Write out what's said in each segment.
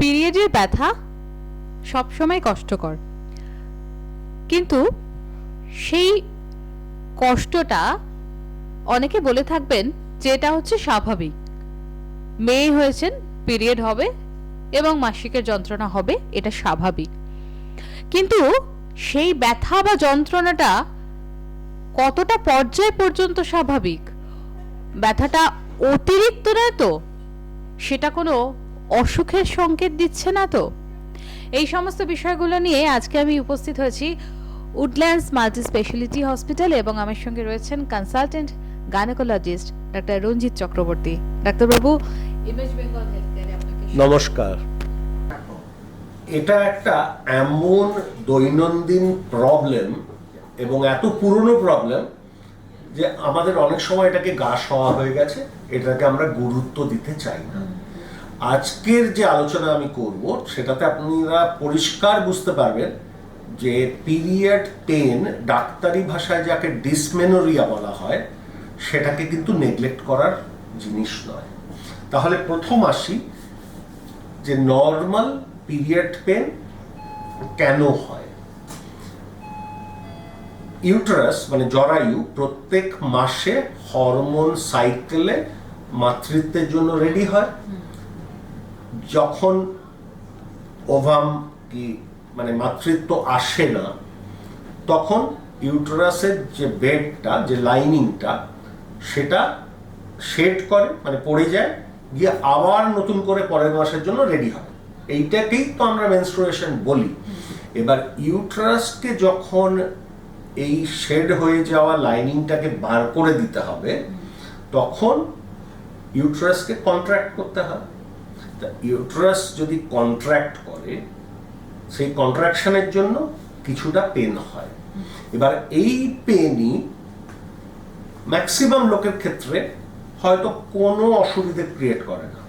পিরিয়ডের ব্যথা সবসময় কষ্টকর। কিন্তু সেই কষ্টটা অনেকে বলে থাকবেন যে এটা হচ্ছে স্বাভাবিক। মেয়ে হয়েছেন, পিরিয়ড হবে এবং মাসিকের যন্ত্রণা হবে, এটা স্বাভাবিক। কিন্তু সেই ব্যথা বা যন্ত্রণাটা কতটা পর্যায় পর্যন্ত স্বাভাবিক? ব্যথাটা অতিরিক্ত নয় তো? সেটা কোনো অসুখের সংকেত দিচ্ছে না তো? এই সমস্ত বিষয়গুলো নিয়ে আজকে আমি উপস্থিত হয়েছি উডল্যান্ডস মাল্টি স্পেশালিটি হসপিটাল এবং আমার সঙ্গে রয়েছেন consultant gynaecologist doctor Ranjit Chakraborty. ডাক্তারবাবু ইমেজ বেঙ্গল নমস্কার। এটা একটা এমন দৈনন্দিন প্রবলেম এবং এত পুরনো প্রবলেম যে আমাদের অনেক সময় এটাকে গা সওয়া হয়ে গেছে এটাকে আমরা গুরুত্ব দিতে চাই না। আজকের যে আলোচনা আমি করব, সেটাতে আপনারা পরিষ্কার বুঝতে পারবেন যে পিরিয়ড পেন ডাক্তারি ভাষায় যাকে ডিসমেনোরিয়া বলা হয়, সেটাকে কিন্তু নেগলেক্ট করার জিনিস নয়। তাহলে প্রথম আসি যে নর্মাল পিরিয়ড পেন কেন হয়? ইউটারাস মানে জরায়ু, প্রত্যেক মাসে হরমোন সাইকেলে মাতৃত্বের জন্য রেডি হয়। যখন ওভাম কি মানে মাতৃত্ব আসে না, তখন ইউটারাসের যে বেডটা, যে লাইনিংটা, সেটা শেড করে মানে পড়ে যায়, গিয়ে আবার নতুন করে পরের মাসের জন্য রেডি হয়। এইটাকেই তো আমরা মেনস্ট্রুয়েশন বলি। এবার ইউটারাসকে যখন এই শেড হয়ে যাওয়া লাইনিংটাকে বার করে দিতে হবে, তখন ইউটারাসকে কন্ট্রাক্ট করতে হবে। ইউটারাস যদি কন্ট্রাক্ট করে, সেই কন্ট্রাকশনের জন্য কিছুটা পেন হয়। এবার এই পেনই ম্যাক্সিমাম লোকের ক্ষেত্রে হয়তো কোনো অসুবিধে ক্রিয়েট করে না।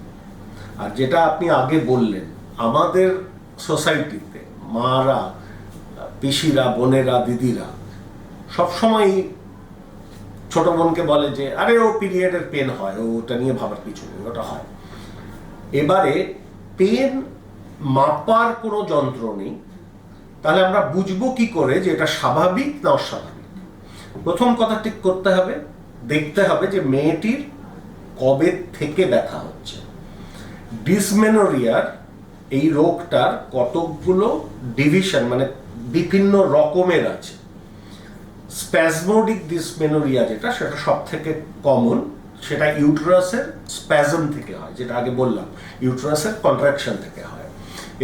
আর যেটা আপনি আগে বললেন, আমাদের সোসাইটিতে মারা, পিসিরা, বোনেরা, দিদিরা সবসময় ছোট বোনকে বলে যে, আরে, ও পিরিয়ডের পেন হয়, ও ওটা নিয়ে ভাবার কিছু নেই, ওটা হয়। এবারে পেন মাপার কোনো যন্ত্র নেই। তাহলে আমরা বুঝব কি করে যে এটা স্বাভাবিক না অস্বাভাবিক? প্রথম কথা ঠিক করতে হবে, দেখতে হবে যে মেয়েটির কবে থেকে ব্যথা হচ্ছে। ডিসমেনোরিয়ার এই রোগটার কতকগুলো ডিভিশন মানে বিভিন্ন রকমের আছে। স্প্যাজমোডিক ডিসমেনোরিয়া যেটা, সেটা সব থেকে কমন। সেটা ইউটেরাসের স্প্যাজম থেকে হয়, যেটা আগে বললাম ইউটেরাসের কন্ট্রাকশন থেকে হয়।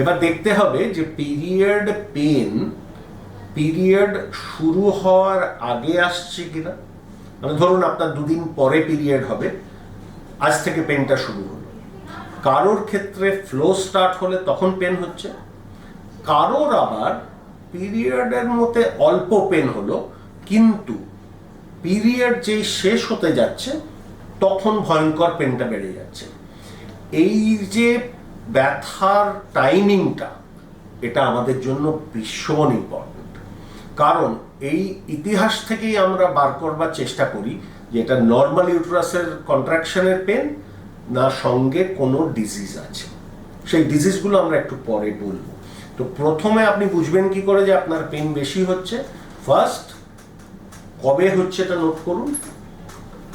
এবার দেখতে হবে যে পিরিয়ড পেন পিরিয়ড শুরু হওয়ার আগে আসছে কিনা। মানে ধরুন আপনার দুদিন পরে পিরিয়ড হবে, আজ থেকে পেনটা শুরু হলো। কারোর ক্ষেত্রে ফ্লো স্টার্ট হলে তখন পেন হচ্ছে। কারোর আবার পিরিয়ডের মধ্যে অল্প পেন হলো, কিন্তু পিরিয়ড যেই শেষ হতে যাচ্ছে তখন ভয়ঙ্কর পেনটা বেড়ে যাচ্ছে। এই যে ব্যথার টাইমিংটা এটা আমাদের জন্য ভীষণ ইম্পর্টেন্ট কারণ এই ইতিহাস থেকেই আমরা বার করবার চেষ্টা করি যে এটা নর্মাল ইউট্রাসের কন্ট্রাকশনের পেন না সঙ্গে কোনো ডিজিজ আছে। সেই ডিজিজগুলো আমরা একটু পরে বলব। তো প্রথমে আপনি বুঝবেন কি করে যে আপনার পেন বেশি হচ্ছে। ফার্স্ট কবে হচ্ছে এটা নোট করুন।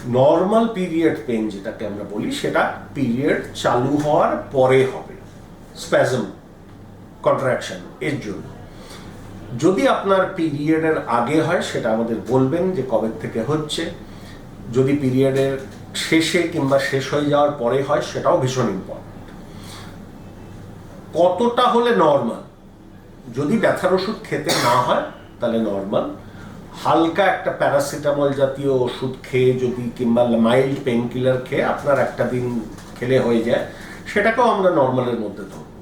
নর্মাল পিরিয়ড পেন যেটাকে আমরা বলি, সেটা পিরিয়ড চালু হওয়ার পরে হবে। স্প্যাজম কন্ট্রাকশন এর জন্য। যদি আপনার পিরিয়ডের আগে হয়, সেটা আমাদের বলবেন যে কবে থেকে হচ্ছে। যদি পিরিয়ডের শেষে কিংবা শেষ হয়ে যাওয়ার পরে হয়, সেটাও ভীষণ ইম্পর্টেন্ট কতটা হলে নর্মাল যদি ব্যথার ওষুধ খেতে না হয়, তাহলে নর্মাল হালকা একটা প্যারাসিটামল জাতীয় ওষুধ খেয়ে যদি কিংবা মাইল্ড পেন কিলার খেয়ে আপনার একটা দিন খেলে হয়ে যায়, সেটাকেও আমরা নর্মালের মধ্যে ধরবো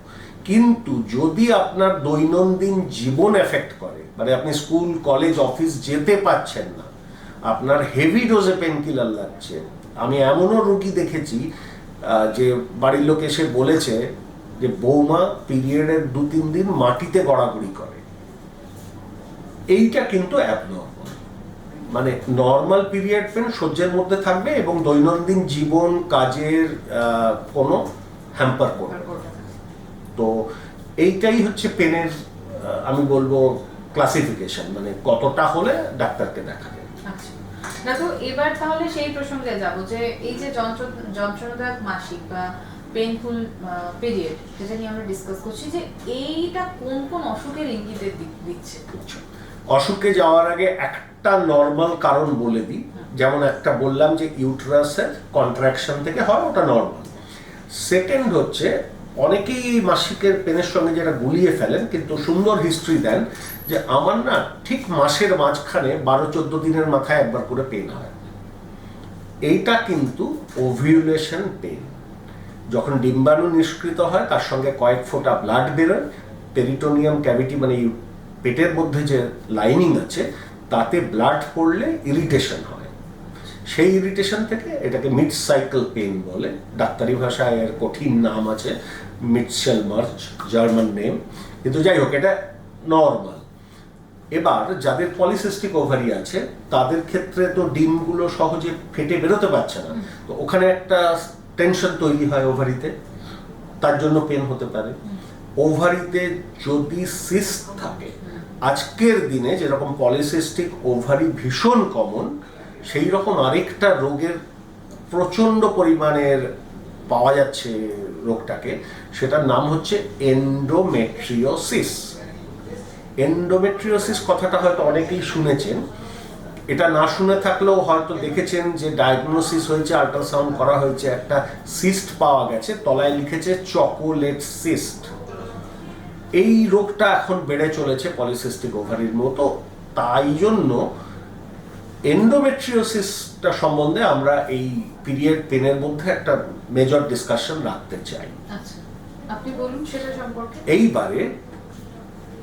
কিন্তু যদি আপনার দৈনন্দিন জীবন এফেক্ট করে মানে আপনি স্কুল, কলেজ, অফিস যেতে পাচ্ছেন না, আপনার হেভি ডোজে পেন কিলার লাগছে। আমি এমনও রুগী দেখেছি যে বাড়ির লোক এসে বলেছে যে বৌমা পিরিয়ডের দু তিন দিন মাটিতে গড়াগড়ি করে। এইটা কিন্তু অ্যাবনর্মাল মানে নর্মাল পিরিয়ড পেন সহ্যের মধ্যে থাকবে এবং দৈনন্দিন জীবন কাজের কোনো হ্যাম্পার করবে তো এইটাই হচ্ছে পেনের আমি বলব ক্লাসিফিকেশন মানে কতটা হলে ডাক্তারকে দেখাবে আচ্ছা। না তো এবার তাহলে সেই প্রসঙ্গে যাব যে এই যে যন্ত্র যন্ত্রণাদায়ক মাসিক বা পেইনফুল পিরিয়ড যেটা নিয়ে আমরা ডিসকাস করছি যে এইটা কোন কোন অসুখের ইঙ্গিতের দিচ্ছে? অসুখে যাওয়ার আগে একটা নর্মাল কারণ বলে দিই। যেমন একটা বললাম যে ইউট্রাসের কন্ট্রাকশন থেকে হয়, ওটা নর্মাল সেকেন্ড হচ্ছে, অনেকেই এই মাসিকের পেনের সঙ্গে যেটা গুলিয়ে ফেলেন, কিন্তু সুন্দর হিস্ট্রি দেন যে আমার না ঠিক মাসের মাঝখানে বারো চোদ্দ দিনের মাথায় একবার করে পেন হয়। এইটা কিন্তু ওভিউলেশন পেন যখন ডিম্বাণু নিষ্কৃত হয়, তার সঙ্গে কয়েক ফোঁটা ব্লাড বেরোয় পেরিটোনিয়াম ক্যাভিটি মানে পেটের মধ্যে যে লাইনিং আছে, তাতে ব্লাড পড়লে ইরিটেশন হয়। সেই ইরিটেশন থেকে এটাকে মিড সাইকেল পেন বলে। ডাক্তারি ভাষায় এর কঠিন নাম আছে মিটসেল মার্চ জার্মান নেম কিন্তু যাই হোক, এটা নর্মাল এবার যাদের পলিসিস্টিক ওভারি আছে, তাদের ক্ষেত্রে তো ডিমগুলো সহজে ফেটে বেরোতে পারছে না। তো ওখানে একটা টেনশন তৈরি হয় ওভারিতে তার জন্য পেন হতে পারে। ওভারিতে যদি সিস্ট থাকে, আজকের দিনে যেরকম পলিসিস্টিক ওভারি ভীষণ কমন সেই রকম আরেকটা রোগের প্রচণ্ড পরিমাণের পাওয়া যাচ্ছে রোগটাকে, সেটার নাম হচ্ছে এন্ডোমেট্রিওসিস এন্ডোমেট্রিওসিস কথাটা হয়তো অনেকেই শুনেছেন। এটা না শুনে থাকলেও হয়তো দেখেছেন যে ডায়াগনোসিস হয়েছে আল্ট্রাসাউন্ড করা হয়েছে, একটা সিস্ট পাওয়া গেছে, তলায় লিখেছে চকোলেট সিস্ট এই রোগটা এখন বেড়ে চলেছে পলিসিস্টিক ওভারির মতো। তাই জন্য এন্ডোমেট্রিওসিসটা সম্বন্ধে আমরা এই পিরিয়ড পেনের মধ্যে একটা মেজর ডিসকাশন রাখতে চাই। আচ্ছা আপনি বলুন সেটা সম্পর্কে। এইবারে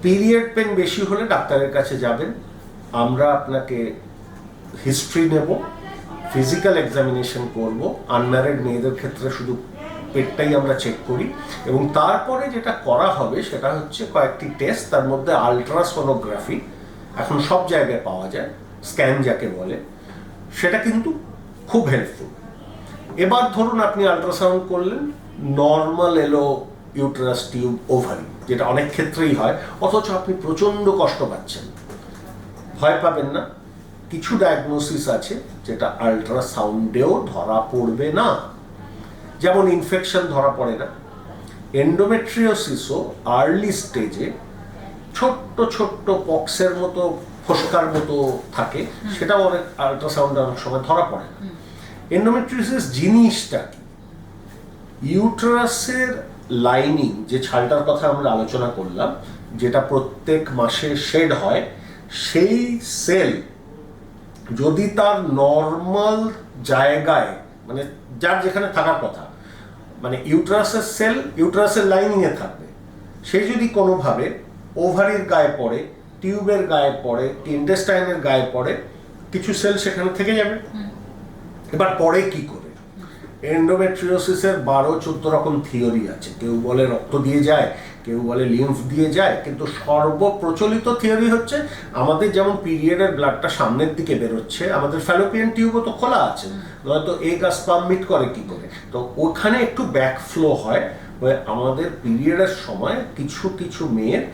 পিরিয়ড পেন বেশি হলে ডাক্তারের কাছে যাবেন। আমরা আপনাকে হিস্ট্রি নেব ফিজিক্যাল এক্সামিনেশন করব। আনম্যারিড মেয়েদের ক্ষেত্রে শুধু পেটটাই আমরা চেক করি এবং তারপরে যেটা করা হবে সেটা হচ্ছে কয়েকটি টেস্ট তার মধ্যে আলট্রাসোনোগ্রাফি এখন সব জায়গায় পাওয়া যায় স্ক্যান যাকে বলে, সেটা কিন্তু খুব হেল্পফুল এবার ধরুন আপনি আল্ট্রাসাউন্ড করলেন নর্মাল এলো ইউটেরাস টিউব ওভারি যেটা অনেক ক্ষেত্রেই হয়, অথচ আপনি প্রচণ্ড কষ্ট পাচ্ছেন। ভয় পাবেন না, কিছু ডায়াগনোসিস আছে, যেটা আল্ট্রাসাউন্ডেও ধরা পড়বে না। যেমন ইনফেকশন ধরা পড়ে না এন্ডোমেট্রিওসিসও আর্লি স্টেজে ছোট্ট ছোট্ট পক্সের মতো ফোসকার মতো থাকে সেটাও অনেক আল্ট্রাসাউন্ড অনেক সময় ধরা পড়ে। না এন্ডোমেট্রিওসিস জিনিসটা ইউটেরাসের লাইনিং যে ছালটার কথা আমরা আলোচনা করলাম যেটা প্রত্যেক মাসে শেড হয় সেই সেল যদি তার নর্মাল জায়গায় মানে যার যেখানে থাকার কথা। মানে ইউট্রাসের সেল ইউট্রাসের লাইনিংয়ে থাকবে। সে যদি কোনোভাবে ওভারির গায়ে পড়ে টিউবের গায়ে পড়ে ইন্টেস্টাইনের গায়ে পড়ে কিছু সেল সেখানে থেকে যাবে। এবার পরে কি করে? এন্ডোমেট্রিওসিসের বারো চোদ্দ রকম থিওরি আছে। কেউ বলে রক্ত দিয়ে যায় কেউ বলে লিম্ফ দিয়ে যায়, কিন্তু সর্বপ্রচলিত থিওরি হচ্ছে আমাদের যেমন পিরিয়ডের ব্লাডটা সামনের দিকে বেরোচ্ছে, আমাদের ফ্যালোপিয়ান টিউবও তো খোলা আছে। নয়তো এগ আর স্পাম মিট করে কি করে? তো ওখানে একটু ব্যাক ফ্লো হয়, হয়ে আমাদের পিরিয়ডের সময় কিছু কিছু মেয়ের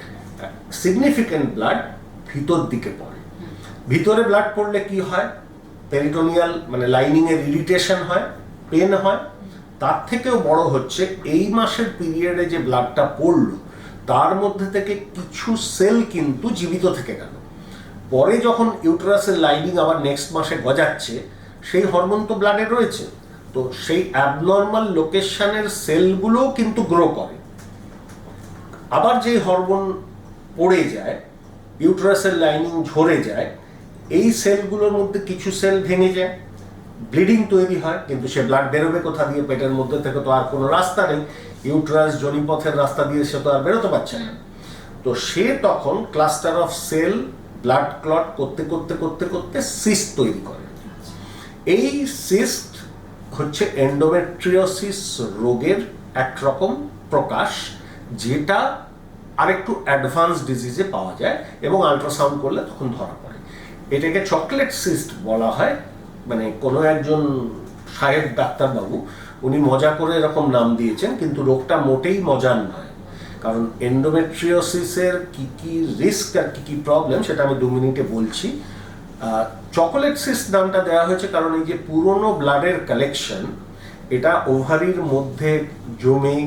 সিগনিফিক্যান্ট ব্লাড ভিতর দিকে পড়ে। ভিতরে ব্লাড পড়লে কি হয়? পেরিটোনিয়াল মানে লাইনিং এর ইরিটেশন হয় পেন হয়। তার থেকেও বড় হচ্ছে এই মাসের পিরিয়ডে যে ব্লাডটা পড়ল, তার মধ্যে থেকে কিছু সেল কিন্তু জীবিত থেকে গেল। পরে যখন ইউটেরাসের লাইনিং আবার নেক্সট মাসে গজাচ্ছে, সেই হরমোন তো ব্লাডে রয়েছে। তো সেই অ্যাবনর্মাল লোকেশনের সেলগুলোও কিন্তু গ্রো করে। আবার যেই হরমোন পড়ে যায় ইউটেরাসের লাইনিং ঝরে যায়, এই সেলগুলোর মধ্যে কিছু সেল ভেঙে যায়। ব্লিডিং তৈরি হয় কিন্তু সে ব্লাড বেরোবে কোথা দিয়ে? পেটের মধ্যে থেকে তো আর কোনো রাস্তা নেই। ইউট্রাস জনিপথের রাস্তা দিয়ে সে তো আর বেরোতে পারছে না। তো সে তখন cluster of cell blood clot করতে করতে করতে করতে সিস্ট তৈরি করে। এই সিস্ট হচ্ছে এন্ডোমেট্রিওসিস রোগের একরকম প্রকাশ যেটা আরেকটু অ্যাডভান্স ডিজিজে পাওয়া যায় এবং আল্ট্রাসাউন্ড করলে তখন ধরা পড়ে। এটাকে চকলেট সিস্ট বলা হয়। মানে কোনো একজন সাহেব ডাক্তারবাবু, উনি মজা করে এরকম নাম দিয়েছেন, কিন্তু রোগটা মোটেই মজার নয়। কারণ এন্ডোমেট্রিওসিসের কি কি রিস্ক আর কি কি প্রবলেম সেটা আমি দু মিনিটে বলছি। চকোলেট সিস্ট নামটা দেওয়া হয়েছে কারণ এই যে পুরনো ব্লাডের কালেকশন এটা ওভারির মধ্যে জমে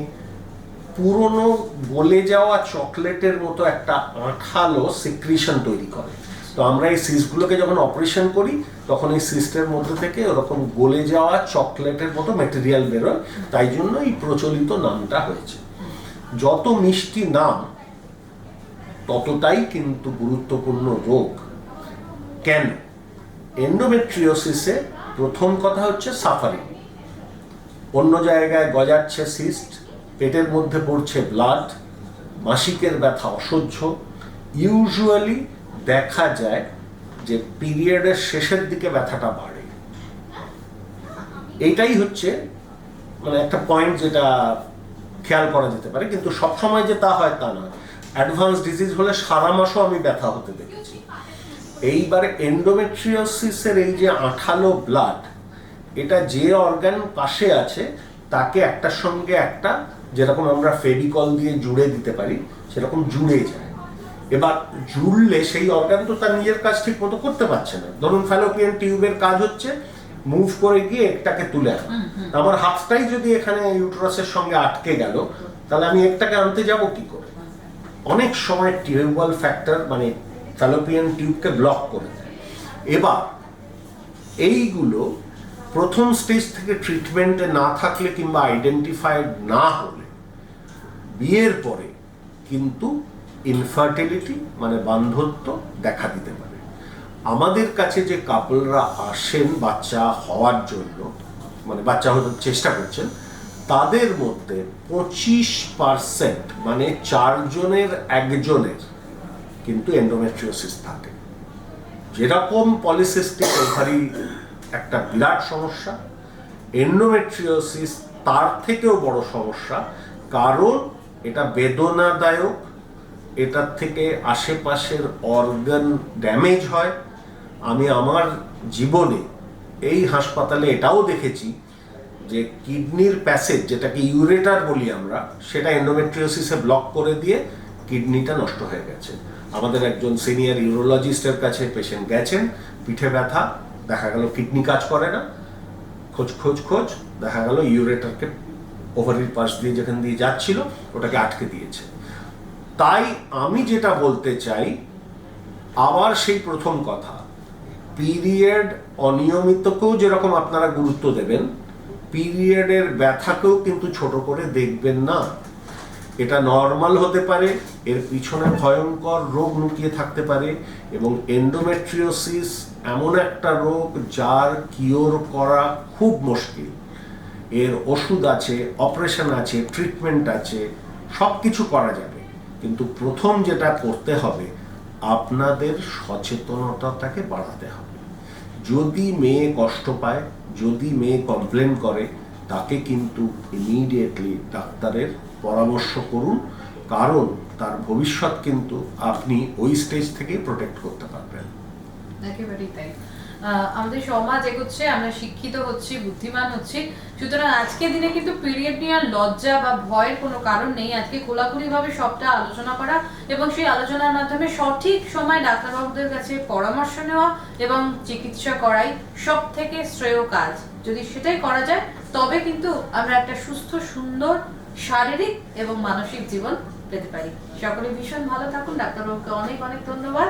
পুরনো গলে যাওয়া চকলেটের মতো একটা আঠালো সিক্রিশন তৈরি করে। তো আমরা এই সিস্টগুলোকে যখন অপারেশন করি তখন এই সিস্টের মধ্যে থেকে ওরকম গলে যাওয়া চকলেটের মতো মেটেরিয়াল বেরোয়, তাই জন্য এই প্রচলিত নামটা হয়েছে। যত মিষ্টি নাম, ততটাই কিন্তু গুরুত্বপূর্ণ রোগ। কেন? এন্ডোমেট্রিওসিসে প্রথম কথা হচ্ছে সাফারিং অন্য জায়গায় গজাচ্ছে সিস্ট পেটের মধ্যে পড়ছে ব্লাড মাসিকের ব্যথা অসহ্য। ইউজুয়ালি দেখা যায় যে পিরিয়ডের শেষের দিকে ব্যথাটা বাড়ে। এইটাই হচ্ছে মানে একটা পয়েন্ট যেটা খেয়াল করা যেতে পারে, কিন্তু সবসময় যে তা হয় তা নয়। অ্যাডভান্স ডিজিজ হলে সারা মাসও আমি ব্যথা হতে দেখেছি। এইবারে এন্ডোমেট্রিওসিসের এই যে আঠালো ব্লাড এটা যে অর্গান পাশে আছে, তাকে একটার সঙ্গে একটা, যেরকম আমরা ফেবিকল দিয়ে জুড়ে দিতে পারি, সেরকম জুড়ে যায়। এবার জুড়লে সেই অর্গান তো তার নিজের কাজ ঠিক মতো করতে পারছে না। ধরুন ফ্যালোপিয়ান টিউবের কাজ হচ্ছে মুভ করে গিয়ে একটাকে তুলে আনা। আমার হাতটাই যদি এখানে ইউটরাসের সঙ্গে আটকে গেল তাহলে আমি একটাকে আনতে যাব কি করে? অনেক সময় টিউবাল ফ্যাক্টর মানে ফ্যালোপিয়ান টিউবকে ব্লক করে দেয়। এবার এইগুলো প্রথম স্টেজ থেকে ট্রিটমেন্টে না থাকলে কিংবা আইডেন্টিফাইড না হলে বিয়ের পরে কিন্তু ইনফার্টিলিটি মানে বান্ধত্ব দেখা দিতে পারে। আমাদের কাছে যে কাপলরা আসেন বাচ্চা হওয়ার জন্য মানে বাচ্চা হতে চেষ্টা করছেন, তাদের মধ্যে পঁচিশ পার্সেন্ট মানে চারজনের একজনের কিন্তু এন্ডোমেট্রিওসিস থাকে। যেরকম পলিসিস্টিক ওভারি একটা বিরাট সমস্যা এন্ডোমেট্রিওসিস তার থেকেও বড় সমস্যা, কারণ এটা বেদনাদায়ক এটার থেকে আশেপাশের অর্গান ড্যামেজ হয়। আমি আমার জীবনে এই হাসপাতালে এটাও দেখেছি যে কিডনির প্যাসেজ, যেটাকে ইউরেটার বলি আমরা, সেটা এন্ডোমেট্রিওসিসে ব্লক করে দিয়ে কিডনিটা নষ্ট হয়ে গেছে। আমাদের একজন সিনিয়র ইউরোলজিস্টের কাছে পেশেন্ট গেছেন, পিঠে ব্যথা, দেখা গেল কিডনি কাজ করে না। খোঁজ খোঁজ খোঁজ, দেখা গেল ইউরেটারকে ওভারির পাশ দিয়ে যেখান দিয়ে যাচ্ছিল, ওটাকে আটকে দিয়েছে। তাই আমি যেটা বলতে চাই আবার সেই প্রথম কথা, পিরিয়ড অনিয়মিতকেও যেরকম আপনারা গুরুত্ব দেবেন, পিরিয়ডের ব্যথাকেও কিন্তু ছোট করে দেখবেন না। এটা নর্মাল হতে পারে, এর পিছনে ভয়ঙ্কর রোগ লুকিয়ে থাকতে পারে এবং এন্ডোমেট্রিওসিস এমন একটা রোগ যার কিওর করা খুব মুশকিল। এর ওষুধ আছে অপারেশন আছে ট্রিটমেন্ট আছে সব কিছু করা যাবে। কিন্তু প্রথম যেটা করতে হবে, আপনাদের সচেতনতাটাকে বাড়াতে হবে। যদি মেয়ে কষ্ট পায়, যদি মেয়ে কমপ্লেন করে, তাকে কিন্তু ইমিডিয়েটলি ডাক্তারের পরামর্শ করুন, কারণ তার ভবিষ্যৎ কিন্তু আপনি ওই স্টেজ থেকেই প্রোটেক্ট করতে পারবেন। একেবারেই তাই। আমাদের সমাজ এগোচ্ছে, আমরা শিক্ষিত হচ্ছি, বুদ্ধিমান হচ্ছি। সুতরাং আজকের দিনে কিন্তু পিরিয়ড নিয়ে আর লজ্জা বা ভয়ের কোনো কারণ নেই। আজকে খোলাখুলি ভাবে সবটা আলোচনা করা এবং সেই আলোচনার মাধ্যমে সঠিক সময় ডাক্তারবাবুদের কাছে পরামর্শ নেওয়া এবং চিকিৎসা করাই সব থেকে শ্রেয় কাজ। যদি সেটাই করা যায়, তবে কিন্তু আমরা একটা সুস্থ, সুন্দর, শারীরিক এবং মানসিক জীবন পেতে পারি। সকলে ভীষণ ভালো থাকুন। ডাক্তারবাবুকে অনেক অনেক ধন্যবাদ।